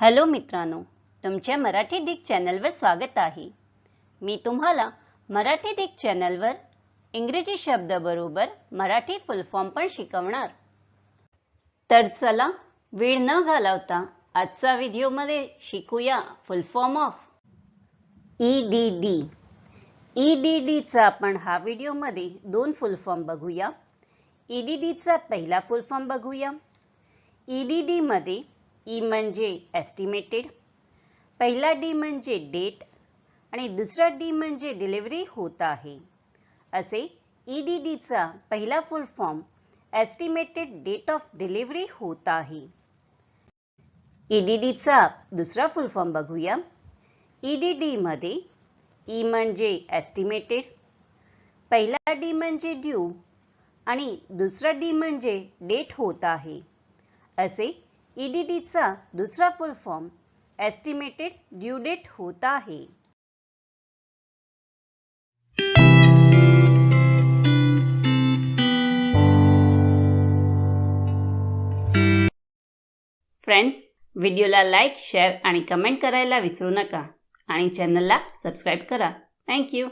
Hello मित्रांनो तुमच्या Marathi Dick चॅनलवर स्वागत आहे. मी तुम्हाला मराठी डिक चॅनलवर इंग्रजी शब्दाबरोबर मराठी फुल फॉर्म पण शिकवणार. तर चला वेळ न घालवता आजचा व्हिडिओमध्ये शिकूया full form of E D D E D डीचा आपण हा व्हिडिओमध्ये दोन फुल फॉर्म बघूया. ई डी डीचा पहिला फुल फॉर्म बघूया. ई डी डीमध्ये ई म्हणजे एस्टिमेटेड पहिला डी म्हणजे डेट आणि दुसरा डी म्हणजे डिलिव्हरी होत आहे. असे ई डी डीचा पहिला full form estimated date of delivery होत आहे. ई डी डीचा दुसरा फुल फॉर्म बघूया. ई डी डीमध्ये ई म्हणजे एस्टिमेटेड पहिला डी म्हणजे ड्यू आणि दुसरा डी म्हणजे डेट होत आहे. असे ईडीडीचा दुसरा full form estimated due date होत आहे. फ्रेंड्स व्हिडिओला लाईक शेअर आणि कमेंट करायला विसरू नका. आणि चॅनलला सबस्क्राईब करा. थँक्यू